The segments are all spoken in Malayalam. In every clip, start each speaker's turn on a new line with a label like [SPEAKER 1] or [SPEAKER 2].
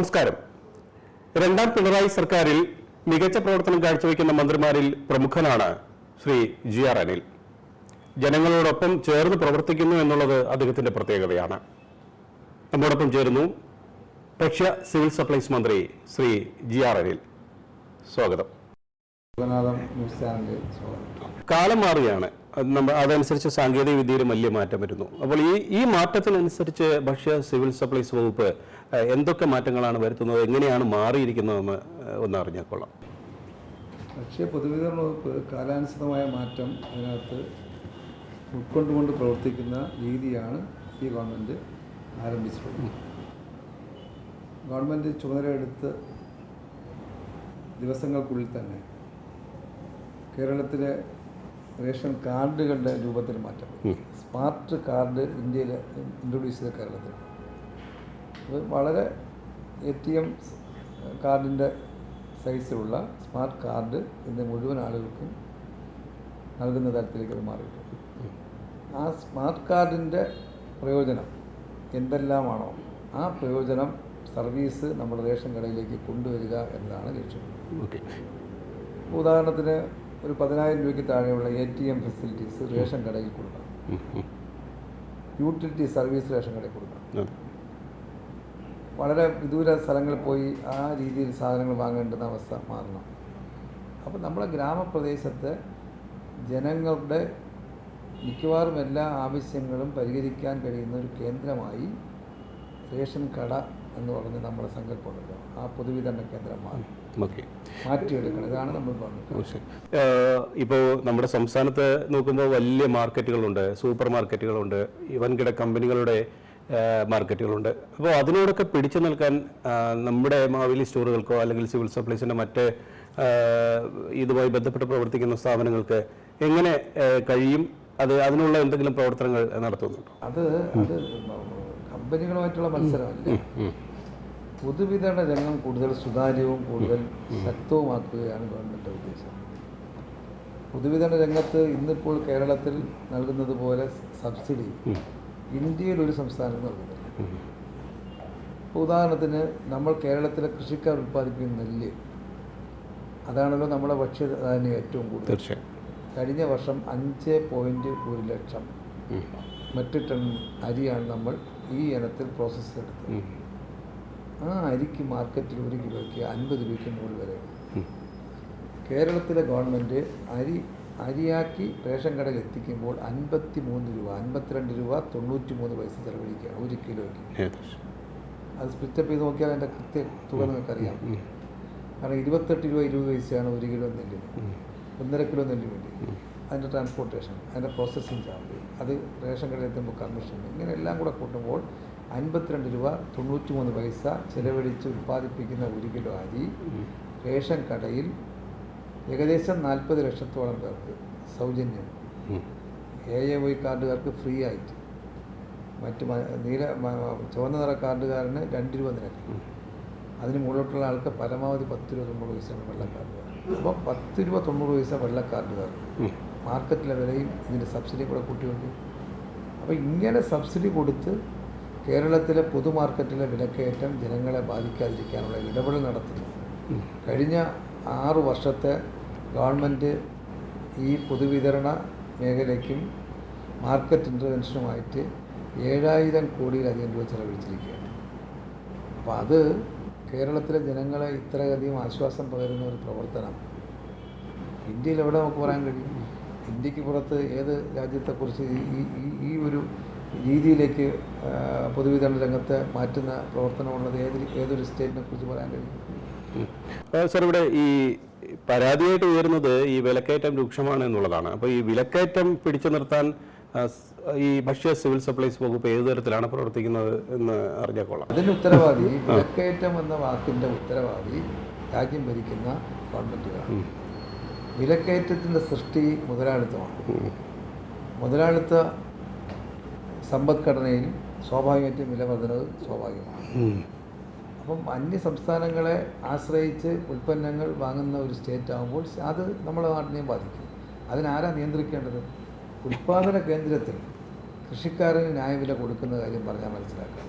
[SPEAKER 1] നമസ്കാരം. രണ്ടാം പിണറായി സർക്കാരിൽ മികച്ച പ്രവർത്തനം കാഴ്ചവെക്കുന്ന മന്ത്രിമാരിൽ പ്രമുഖനാണ് ശ്രീ ജി ആർ അനിൽ. ജനങ്ങളോടൊപ്പം ചേർന്ന് പ്രവർത്തിക്കുന്നു എന്നുള്ളത് അദ്ദേഹത്തിന്റെ പ്രത്യേകതയാണ്. നമ്മോടൊപ്പം ചേരുന്നു ഭക്ഷ്യ സിവിൽ സപ്ലൈസ് മന്ത്രി ശ്രീ ജി ആർ അനിൽ. സ്വാഗതം. കാലം മാറുകയാണ് അത് നമ്മ അതനുസരിച്ച് സാങ്കേതിക വിദ്യയിൽ വലിയ മാറ്റം വരുന്നു. അപ്പോൾ ഈ ഈ മാറ്റത്തിനനുസരിച്ച് ഭക്ഷ്യ സിവിൽ സപ്ലൈസ് വകുപ്പ് എന്തൊക്കെ മാറ്റങ്ങളാണ് വരുത്തുന്നത് എങ്ങനെയാണ് മാറിയിരിക്കുന്നതെന്ന് ഒന്ന് അറിഞ്ഞാൽ
[SPEAKER 2] ഭക്ഷ്യ പൊതുവിതരണ വകുപ്പ് കാലാനുസൃതമായ മാറ്റം അതിനകത്ത് ഉൾക്കൊണ്ടുകൊണ്ട് പ്രവർത്തിക്കുന്ന രീതിയാണ് ഈ ഗവൺമെന്റ് ആരംഭിച്ചിട്ടുള്ളത്. ഗവൺമെന്റ് ചുമതലയെടുത്ത് ദിവസങ്ങൾക്കുള്ളിൽ തന്നെ കേരളത്തിലെ റേഷൻ കാർഡുകളുടെ രൂപത്തിൽ മാറ്റം. സ്മാർട്ട് കാർഡ് ഇന്ത്യയിൽ ഇൻട്രൊഡ്യൂസ് ചെയ്ത കേരളത്തിൽ. അത് വളരെ എ ടി എം കാർഡിന്റെ സൈസിലുള്ള സ്മാർട്ട് കാർഡ് ഇന്ന് മുഴുവൻ ആളുകൾക്കും നൽകുന്ന തരത്തിലേക്ക് അത് മാറിയിട്ടുണ്ട്. ആ സ്മാർട്ട് കാർഡിന്റെ പ്രയോജനം എന്തെല്ലാമാണോ ആ പ്രയോജനം സർവീസ് നമ്മുടെ റേഷൻ കടയിലേക്ക് കൊണ്ടുവരിക എന്നതാണ് ലക്ഷ്യം. ഉദാഹരണത്തിന് ഒരു പതിനായിരം രൂപയ്ക്ക് താഴെയുള്ള A T M facilities ration കടയിൽ കൊടുക്കണം. യൂട്ടിലിറ്റി സർവീസ് റേഷൻ കടയിൽ കൊടുക്കണം. വളരെ വിദൂര സ്ഥലങ്ങളിൽ പോയി ആ രീതിയിൽ സാധനങ്ങൾ വാങ്ങേണ്ടുന്ന അവസ്ഥ മാറണം. അപ്പോൾ നമ്മുടെ ഗ്രാമപ്രദേശത്ത് ജനങ്ങളുടെ മിക്കവാറും എല്ലാ ആവശ്യങ്ങളും പരിഹരിക്കാൻ കഴിയുന്ന ഒരു കേന്ദ്രമായി റേഷൻ കട എന്ന് പറഞ്ഞ് നമ്മുടെ സങ്കല്പമുണ്ടല്ലോ. ആ പൊതുവിതരണ കേന്ദ്രം മാറി
[SPEAKER 1] ഓക്കെ.
[SPEAKER 2] മാറ്റിയെടുക്കണം. ഇതാണ് നമ്മൾ പറഞ്ഞത്.
[SPEAKER 1] ഇപ്പോൾ നമ്മുടെ സംസ്ഥാനത്ത് നോക്കുമ്പോൾ വലിയ മാർക്കറ്റുകളുണ്ട്. സൂപ്പർ മാർക്കറ്റുകളുണ്ട്. വൻകിട കമ്പനികളുടെ മാർക്കറ്റുകളുണ്ട്. അപ്പോൾ അതിനോടൊക്കെ പിടിച്ചു നിൽക്കാൻ നമ്മുടെ മാവേലി സ്റ്റോറുകൾക്കോ അല്ലെങ്കിൽ സിവിൽ സപ്ലൈസിന്റെ മറ്റ് ഇതുമായി ബന്ധപ്പെട്ട് പ്രവർത്തിക്കുന്ന സ്ഥാപനങ്ങൾക്ക് എങ്ങനെ കഴിയും? അത് അതിനുള്ള എന്തെങ്കിലും പ്രവർത്തനങ്ങൾ നടത്തുന്നുണ്ടോ?
[SPEAKER 2] അത് അത് കമ്പനികളുമായിട്ടുള്ള മത്സരമല്ല. പൊതുവിതരണ രംഗം കൂടുതൽ സുതാര്യവും കൂടുതൽ ശക്തവുമാക്കുകയാണ് ഗവൺമെന്റ് ഉദ്ദേശം. പൊതുവിതരണ രംഗത്ത് ഇന്നിപ്പോൾ കേരളത്തിൽ നൽകുന്നത് പോലെ സബ്സിഡി ഇന്ത്യയിൽ ഒരു സംസ്ഥാനം നൽകുന്നില്ല. ഇപ്പോൾ ഉദാഹരണത്തിന് നമ്മൾ കേരളത്തിലെ കൃഷിക്കാർ ഉൽപ്പാദിപ്പിക്കുന്ന നെല്ല് അതാണല്ലോ നമ്മുടെ ഭക്ഷ്യധാന്യം ഏറ്റവും കൂടുതൽ. കഴിഞ്ഞ വർഷം അഞ്ച് പോയിന്റ് ഒരു ലക്ഷം മെട്രിക് ടൺ അരിയാണ് നമ്മൾ ഈ ഇനത്തിൽ പ്രോസസ്സ്
[SPEAKER 1] എടുത്ത്.
[SPEAKER 2] ആ അരിക്ക് മാർക്കറ്റിൽ ഒരു കിലോയ്ക്ക് അൻപത് രൂപയ്ക്ക് മുകളിൽ വരെ. കേരളത്തിലെ ഗവൺമെന്റ് അരി അരിയാക്കി റേഷൻ കടയിൽ എത്തിക്കുമ്പോൾ അൻപത്തി മൂന്ന് രൂപ അൻപത്തിരണ്ട് രൂപ തൊണ്ണൂറ്റി മൂന്ന് പൈസ ചെലവഴിക്കുകയാണ് ഒരു കിലോയ്ക്ക്. അത് സ്പ്ലിറ്റപ്പ് ചെയ്ത് നോക്കിയാൽ അതിന്റെ കൃത്യ തുക നിങ്ങൾക്കറിയാം. കാരണം ഇരുപത്തെട്ട് രൂപ ഇരുപത് പൈസയാണ് ഒരു കിലോ നെല്ലിന്. ഒന്നര കിലോ നെല്ല് വേണ്ടി. അതിന്റെ ട്രാൻസ്പോർട്ടേഷൻ അതിന്റെ പ്രോസസ്സിങ് ചാർജ് അത് റേഷൻ കടയിൽ എത്തുമ്പോൾ കമ്മീഷൻ ഇങ്ങനെ എല്ലാം കൂടെ കൂട്ടുമ്പോൾ അൻപത്തിരണ്ട് രൂപ തൊണ്ണൂറ്റി മൂന്ന് പൈസ ചിലവഴിച്ച് ഉൽപ്പാദിപ്പിക്കുന്ന ഒരു കിലോ അരി റേഷൻ കടയിൽ ഏകദേശം നാൽപ്പത് ലക്ഷത്തോളം പേർക്ക് സൗജന്യം. എ എ വൈ കാർഡുകാർക്ക് ഫ്രീ ആയിട്ട്. മറ്റ് നീല ചുവന്ന നിറ കാർഡുകാരന് രണ്ട് രൂപ നിരക്ക്. അതിന് മുകളിലോട്ടുള്ള ആൾക്ക് പരമാവധി പത്ത് രൂപ തൊണ്ണൂറ് പൈസയാണ് വെള്ളക്കാർഡുകാർ അപ്പോൾ പത്ത് രൂപ തൊണ്ണൂറ് പൈസ വെള്ള കാർഡുകാർ
[SPEAKER 1] ഉം.
[SPEAKER 2] മാർക്കറ്റിലെ വിലയും ഇതിന്റെ സബ്സിഡി കൂടെ കൂട്ടിയുണ്ട് അപ്പോൾ ഇങ്ങനെ സബ്സിഡി കൊടുത്ത് കേരളത്തിലെ പൊതു മാർക്കറ്റിലെ വിലക്കയറ്റം ജനങ്ങളെ ബാധിക്കാതിരിക്കാനുള്ള ഇടപെടൽ നടത്തുന്നു. കഴിഞ്ഞ ആറ് വർഷത്തെ ഗവൺമെന്റ് ഈ പൊതുവിതരണ മേഖലയ്ക്കും മാർക്കറ്റ് ഇന്റർവെൻഷനുമായിട്ട് ഏഴായിരം കോടിയിലധികം രൂപ ചെലവഴിച്ചിരിക്കുകയാണ്. അപ്പോൾ അത് കേരളത്തിലെ ജനങ്ങളെ ഇത്രയധികം ആശ്വാസം പകരുന്ന ഒരു പ്രവർത്തനം. ഇന്ത്യയിൽ എവിടെ നമുക്ക് പറയാൻ കഴിയും? ഇന്ത്യയ്ക്ക് പുറത്ത് ഏത് രാജ്യത്തെക്കുറിച്ച് ഈ- ഈ ഒരു രീതിയിലേക്ക് പൊതുവിതരണ രംഗത്തെ മാറ്റുന്ന പ്രവർത്തനമുള്ളത് ഏത് ഏതൊരു സ്റ്റേറ്റിനെ കുറിച്ച് പറയാൻ കഴിയും?
[SPEAKER 1] സർ ഇവിടെ ഈ പരാതിയായിട്ട് ഉയരുന്നത് ഈ വിലക്കയറ്റം രൂക്ഷമാണ് എന്നുള്ളതാണ്. അപ്പോൾ ഈ വിലക്കയറ്റം പിടിച്ചു നിർത്താൻ ഈ ഭക്ഷ്യ സിവിൽ സപ്ലൈസ് വകുപ്പ് ഏത് തരത്തിലാണ് പ്രവർത്തിക്കുന്നത് എന്ന് അറിഞ്ഞാൽ അതിന്റെ
[SPEAKER 2] അതിന് ഉത്തരവാദി വിലക്കയറ്റം എന്ന വാക്കിന്റെ ഉത്തരവാദി രാജ്യം ഭരിക്കുന്ന ഗവൺമെന്റുകളാണ് വിലക്കയറ്റത്തിന്റെ സൃഷ്ടി മുതലാളിത്തമാണ്. മുതലാളിത്ത സമ്പദ്ഘടനയിൽ സ്വാഭാവികമായിട്ടും വില വർധനവ് സ്വാഭാവികമാണ്. അപ്പം അന്യ സംസ്ഥാനങ്ങളെ ആശ്രയിച്ച് ഉൽപ്പന്നങ്ങൾ വാങ്ങുന്ന ഒരു സ്റ്റേറ്റ് ആകുമ്പോൾ അത് നമ്മുടെ നാട്ടിനെയും ബാധിക്കും. അതിനാരാ നിയന്ത്രിക്കേണ്ടത്? ഉൽപ്പാദന കേന്ദ്രത്തിൽ കൃഷിക്കാരന് ന്യായവില കൊടുക്കുന്ന കാര്യം പറഞ്ഞാൽ മനസ്സിലാക്കാം.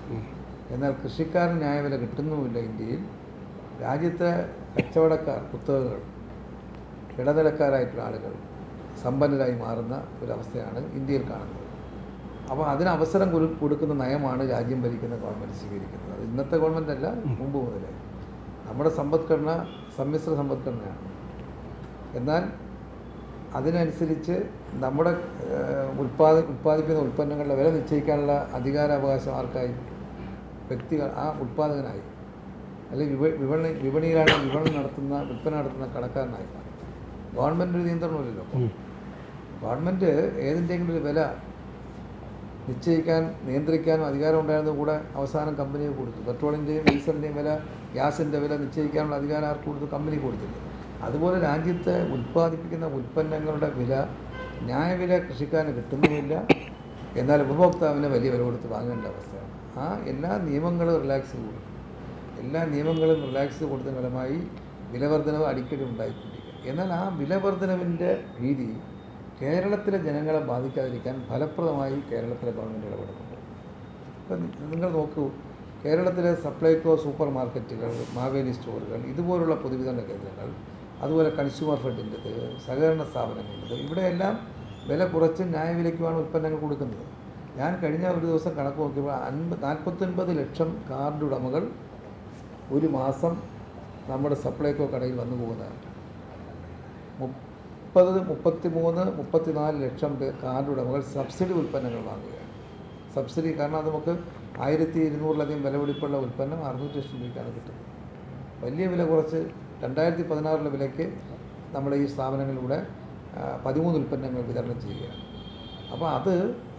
[SPEAKER 2] എന്നാൽ കൃഷിക്കാരന് ന്യായവില കിട്ടുന്നുമില്ല ഇന്ത്യയിൽ. രാജ്യത്തെ കച്ചവടക്കാർ കുത്തകകൾ ഇടനിലക്കാരായിട്ടുള്ള ആളുകൾ സമ്പന്നരായി മാറുന്ന ഒരവസ്ഥയാണ് ഇന്ത്യയിൽ കാണുന്നത്. അപ്പോൾ അതിന് അവസരം കൊടുക്കുന്ന നയമാണ് രാജ്യം ഭരിക്കുന്ന ഗവൺമെന്റ് സ്വീകരിക്കുന്നത്. അത് ഇന്നത്തെ ഗവൺമെന്റ് അല്ല മുമ്പ് മുതലേ. നമ്മുടെ സമ്പദ്ഘടന സമ്മിശ്ര സമ്പദ്ഘടനയാണ്. എന്നാൽ അതിനനുസരിച്ച് നമ്മുടെ ഉൽപ്പാദ ഉൽപ്പാദിപ്പിക്കുന്ന ഉൽപ്പന്നങ്ങളുടെ വില നിശ്ചയിക്കാനുള്ള അധികാരാവകാശം ആർക്കായി? വ്യക്തികൾ ആ ഉൽപ്പാദകനായി അല്ലെങ്കിൽ വിപ വിപണി വിപണിയിലാണ് വിപണനം നടത്തുന്ന വിൽപ്പന നടത്തുന്ന കടക്കാരനായി. ഗവൺമെന്റ് ഒരു നിയന്ത്രണമില്ലല്ലോ. ഗവൺമെന്റ് ഏതിന്റെങ്കിലും ഒരു വില നിശ്ചയിക്കാൻ നിയന്ത്രിക്കാനും അധികാരം ഉണ്ടായിരുന്നത് കൂടെ അവസാനം കമ്പനിക്ക് കൊടുത്തു. പെട്രോളിന്റെയും ഡീസലിന്റെയും വില ഗ്യാസിന്റെ വില നിശ്ചയിക്കാനുള്ള അധികാരം ആർക്ക് കൊടുത്തു കമ്പനി കൊടുത്തില്ല. അതുപോലെ രാജ്യത്തെ ഉൽപ്പാദിപ്പിക്കുന്ന ഉൽപ്പന്നങ്ങളുടെ വില ന്യായവില കൃഷിക്കാരന് കിട്ടുന്നുമില്ല. എന്നാൽ ഉപഭോക്താവിന് വലിയ വില കൊടുത്ത് വാങ്ങേണ്ട അവസ്ഥയാണ്. ആ എല്ലാ നിയമങ്ങളും റിലാക്സ് ചെയ്തു. കൊടുക്കും എല്ലാ നിയമങ്ങളും റിലാക്സ് കൊടുത്ത ഫലമായി വിലവർധനവ് അടിക്കടി ഉണ്ടായിക്കൊണ്ടിരിക്കുക എന്നാൽ ആ വിലവർധനവിന്റെ ഭീതി കേരളത്തിലെ ജനങ്ങളെ ബാധിക്കാതിരിക്കാൻ ഫലപ്രദമായി കേരളത്തിലെ ഗവൺമെന്റ് ഇടപെടുന്നുണ്ട്. ഇപ്പം നിങ്ങൾ നോക്കൂ കേരളത്തിലെ സപ്ലൈകോ സൂപ്പർ മാർക്കറ്റുകൾ മാവേലി സ്റ്റോറുകൾ ഇതുപോലുള്ള പൊതുവിതരണ കേന്ദ്രങ്ങൾ അതുപോലെ കൺസ്യൂമർ ഫെഡിന്റെത് സഹകരണ സ്ഥാപനങ്ങളുടേത് ഇവിടെയെല്ലാം വില കുറച്ച് ന്യായവിലയ്ക്കുമാണ് ഉൽപ്പന്നങ്ങൾ കൊടുക്കുന്നത്. ഞാൻ കഴിഞ്ഞ ഒരു ദിവസം കണക്ക് നോക്കിയപ്പോൾ അൻപത് നാൽപ്പത്തൊൻപത് ലക്ഷം കാർഡ് ഉടമകൾ ഒരു മാസം നമ്മുടെ സപ്ലൈകോ കടയിൽ വന്നു പോകുന്നതാണ്. മുപ്പത് മുപ്പത്തി മൂന്ന് മുപ്പത്തിനാല് ലക്ഷം പേർ കാർഡ് ഉടമകൾ സബ്സിഡി ഉൽപ്പന്നങ്ങൾ വാങ്ങുകയാണ്. സബ്സിഡി കാരണം നമുക്ക് ആയിരത്തി ഇരുന്നൂറിലധികം വിലപിടിപ്പുള്ള ഉൽപ്പന്നം അറുന്നൂറ്റി ലക്ഷം രൂപയ്ക്കാണ് കിട്ടുന്നത്. വലിയ വില കുറച്ച് രണ്ടായിരത്തി പതിനാറിലെ വിലയ്ക്ക് നമ്മുടെ ഈ സ്ഥാപനങ്ങളിലൂടെ പതിമൂന്ന് ഉൽപ്പന്നങ്ങൾ വിതരണം ചെയ്യുകയാണ്. അപ്പോൾ അത്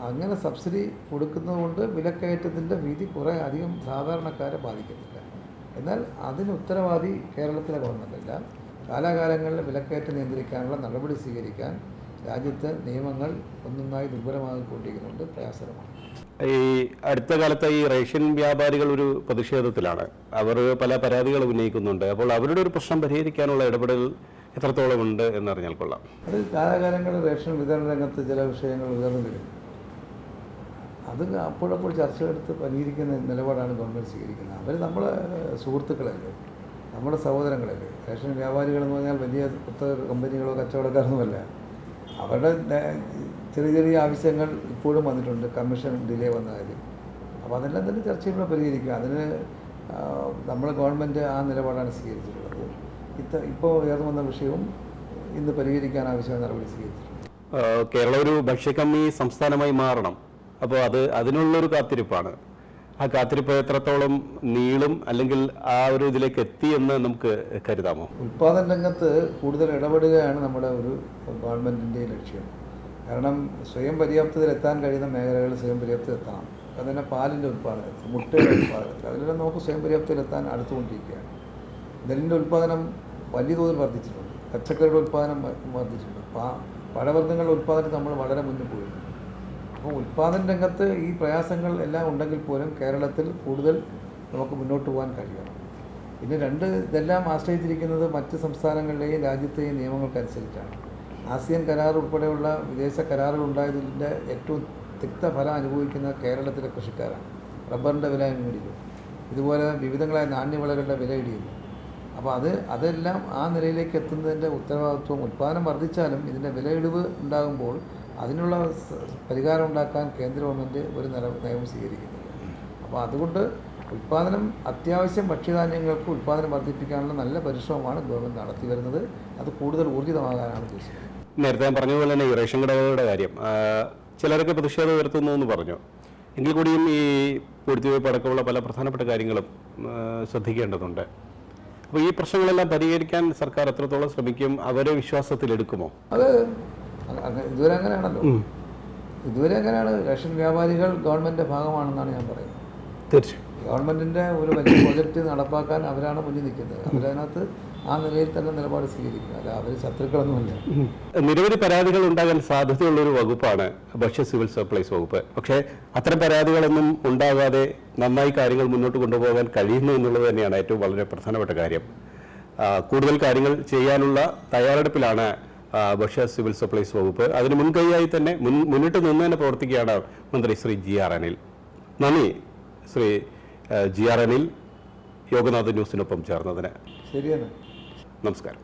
[SPEAKER 2] അങ്ങനെ സബ്സിഡി കൊടുക്കുന്നതുകൊണ്ട് വിലക്കയറ്റത്തിന്റെ വീതി കുറേ അധികം സാധാരണക്കാരെ ബാധിക്കുന്നില്ല. എന്നാൽ അതിന് ഉത്തരവാദി കേരളത്തിലെ ഗവൺമെന്റല്ല കാലാകാലങ്ങളിൽ വിലക്കയറ്റം നിയന്ത്രിക്കാനുള്ള നടപടി സ്വീകരിക്കാൻ രാജ്യത്തെ നിയമങ്ങൾ ഒന്നൊന്നായി ദുർബലമാകിക്കൊണ്ടിരിക്കുന്നുണ്ട് പ്രയാസകരമാണ്.
[SPEAKER 1] ഈ അടുത്ത കാലത്ത് ഈ റേഷൻ വ്യാപാരികൾ ഒരു പ്രതിഷേധത്തിലാണ്. അവർ പല പരാതികൾ ഉന്നയിക്കുന്നുണ്ട്. അപ്പോൾ അവരുടെ ഒരു പ്രശ്നം പരിഹരിക്കാനുള്ള ഇടപെടൽ എത്രത്തോളം ഉണ്ട് എന്നറിഞ്ഞാൽ കൊള്ളാം.
[SPEAKER 2] അത് കാലാകാലങ്ങളിൽ റേഷൻ വിതരണ രംഗത്ത് ചില വിഷയങ്ങൾ ഉയർന്നു വരും. അത് അപ്പോഴപ്പോൾ ചർച്ചയെടുത്ത് പരിഹരിക്കുന്ന നിലപാടാണ് ഗവൺമെന്റ് സ്വീകരിക്കുന്നത്. അവർ നമ്മളെ സുഹൃത്തുക്കളല്ലേ? നമ്മുടെ സഹോദരങ്ങളല്ലേ റേഷൻ വ്യാപാരികളെന്ന് പറഞ്ഞാൽ വലിയ പുത്തക കമ്പനികളോ കച്ചവടക്കാരൊന്നുമല്ല. അവരുടെ ചെറിയ ചെറിയ ആവശ്യങ്ങൾ ഇപ്പോഴും വന്നിട്ടുണ്ട്. കമ്മീഷൻ ഡിലേ വന്ന കാര്യം. അപ്പോൾ അതെല്ലാം തന്നെ ചർച്ചയിലൂടെ പരിഹരിക്കുക. അതിന് നമ്മുടെ ഗവൺമെന്റ് ആ നിലപാടാണ് സ്വീകരിച്ചിട്ടുള്ളത്. ഇത്ത ഇപ്പോൾ ഉയർന്നു വന്ന വിഷയവും ഇന്ന് പരിഹരിക്കാൻ ആവശ്യമായ നടപടി സ്വീകരിച്ചിട്ടുണ്ട്.
[SPEAKER 1] കേരള കേരളം ഒരു ഭക്ഷ്യക്കമ്മി സംസ്ഥാനമായി മാറണം. അപ്പോൾ അത് അതിനുള്ളൊരു കാത്തിരിപ്പാണ്. ആ കാത്തിരിപ്പ് എത്രത്തോളം നീളും അല്ലെങ്കിൽ ആ ഒരു ഇതിലേക്ക് എത്തി എന്ന് നമുക്ക് കരുതാമോ?
[SPEAKER 2] ഉൽപാദന രംഗത്ത് കൂടുതൽ ഇടപെടുകയാണ് നമ്മുടെ ഒരു ഗവൺമെന്റിന്റെ ലക്ഷ്യം. കാരണം സ്വയം പര്യാപ്തതയിലെത്താൻ കഴിയുന്ന മേഖലകൾ സ്വയം പര്യാപ്തതയിലെത്തണം അത് തന്നെ പാലിന്റെ ഉൽപ്പാദനത്തിൽ മുട്ടയുടെ ഉൽപ്പാദനത്തിൽ. അതിലെല്ലാം നമുക്ക് സ്വയം പര്യാപ്തതയിലെത്താൻ അടുത്തുകൊണ്ടിരിക്കുകയാണ്. നെല്ലിന്റെ ഉൽപ്പാദനം വലിയ തോതിൽ വർദ്ധിച്ചിട്ടുണ്ട്. പച്ചക്കറിയുടെ ഉൽപ്പാദനം വർദ്ധിച്ചിട്ടുണ്ട്. പഴവർഗങ്ങളുടെ ഉൽപ്പാദനത്തിൽ നമ്മൾ വളരെ മുന്നിൽ പോയിട്ടുണ്ട്. അപ്പോൾ ഉൽപ്പാദന രംഗത്ത് ഈ പ്രയാസങ്ങൾ എല്ലാം ഉണ്ടെങ്കിൽ പോലും കേരളത്തിൽ കൂടുതൽ നമുക്ക് മുന്നോട്ട് പോകാൻ കഴിയണം. പിന്നെ രണ്ട് ഇതെല്ലാം ആശ്രയിച്ചിരിക്കുന്നത് മറ്റ് സംസ്ഥാനങ്ങളിലെയും രാജ്യത്തെയും നിയമങ്ങൾക്കനുസരിച്ചാണ്. ആസിയൻ കരാർ ഉൾപ്പെടെയുള്ള വിദേശ കരാറുകൾ ഉണ്ടായതിന്റെ ഏറ്റവും തിക്ത ഫലം അനുഭവിക്കുന്ന കേരളത്തിലെ കൃഷിക്കാരാണ്. റബ്ബറിന്റെ വില ഇടിഞ്ഞു. ഇതുപോലെ വിവിധങ്ങളായ നാണ്യവിളകളുടെ വില ഇടിയുന്നു. അപ്പോൾ അത് അതെല്ലാം ആ നിലയിലേക്ക് എത്തുന്നതിന്റെ ഉത്തരവാദിത്വം ഉൽപ്പാദനം വർദ്ധിച്ചാലും ഇതിന്റെ വിലയിടിവ് ഉണ്ടാകുമ്പോൾ അതിനുള്ള പരിഹാരം ഉണ്ടാക്കാൻ കേന്ദ്ര ഗവൺമെന്റ് ഒരു നില നയം സ്വീകരിക്കുന്നില്ല. അപ്പോൾ അതുകൊണ്ട് ഉൽപ്പാദനം അത്യാവശ്യം ഭക്ഷ്യധാന്യങ്ങൾക്ക് ഉൽപ്പാദനം വർദ്ധിപ്പിക്കാനുള്ള നല്ല പരിശ്രമമാണ് ഗവൺമെന്റ് നടത്തി വരുന്നത്. അത് കൂടുതൽ ഊർജിതമാകാനാണ് ഉദ്ദേശിക്കുന്നത്.
[SPEAKER 1] നേരത്തെ ഞാൻ പറഞ്ഞതുപോലെ തന്നെ ഈ റേഷൻ കടകളുടെ കാര്യം ചിലരൊക്കെ പ്രതിഷേധം ഉയർത്തുന്നു എന്ന് പറഞ്ഞു. എങ്കിൽ കൂടിയും ഈ പൂഴ്ത്തിവയ്പ് അടക്കമുള്ള പല പ്രധാനപ്പെട്ട കാര്യങ്ങളും ശ്രദ്ധിക്കേണ്ടതുണ്ട്. അപ്പോൾ ഈ പ്രശ്നങ്ങളെല്ലാം പരിഹരിക്കാൻ സർക്കാർ എത്രത്തോളം ശ്രമിക്കും? അവരെ വിശ്വാസത്തിലെടുക്കുമോ?
[SPEAKER 2] അത് ഇതുവരെ അങ്ങനെയാണല്ലോ. ഇതുവരെ അങ്ങനെയാണ്. റേഷൻ വ്യാപാരികൾ ഗവൺമെന്റിന്റെ ഭാഗമാണെന്നാണ് ഞാൻ പറയുന്നത്.
[SPEAKER 1] തീർച്ചയായും.
[SPEAKER 2] ഗവൺമെന്റിന്റെ ഒരു വലിയ പ്രൊജക്റ്റ് നടപ്പാക്കാൻ അവരാണ് മുന്നിൽ നിൽക്കുന്നത്. അവരതിനകത്ത് ആ നിലയിൽ തന്നെ നിലപാട് സ്വീകരിക്കുക. അല്ല അവർ ശത്രുക്കളൊന്നുമില്ല.
[SPEAKER 1] നിരവധി പരാതികൾ ഉണ്ടാകാൻ സാധ്യതയുള്ള ഒരു വകുപ്പാണ് ഭക്ഷ്യ സിവിൽ സപ്ലൈസ് വകുപ്പ്. പക്ഷേ അത്തരം പരാതികളൊന്നും ഉണ്ടാകാതെ നന്നായി കാര്യങ്ങൾ മുന്നോട്ട് കൊണ്ടുപോകാൻ കഴിയുന്നു എന്നുള്ളത് തന്നെയാണ് ഏറ്റവും വളരെ പ്രധാനപ്പെട്ട കാര്യം. കൂടുതൽ കാര്യങ്ങൾ ചെയ്യാനുള്ള തയ്യാറെടുപ്പിലാണ് ഭക്ഷ്യ സിവിൽ സപ്ലൈസ് വകുപ്പ്. അതിന് മുൻകൈയായി തന്നെ മുൻ മുന്നിട്ട് നിന്ന് തന്നെ പ്രവർത്തിക്കുകയാണ് മന്ത്രി ശ്രീ ജി ആർ അനിൽ. നന്ദി ശ്രീ ജി ആർ അനിൽ. യോഗനാഥ് ന്യൂസിനൊപ്പം ചേർന്നതിന്.
[SPEAKER 2] ശരിയാണ്
[SPEAKER 1] നമസ്കാരം.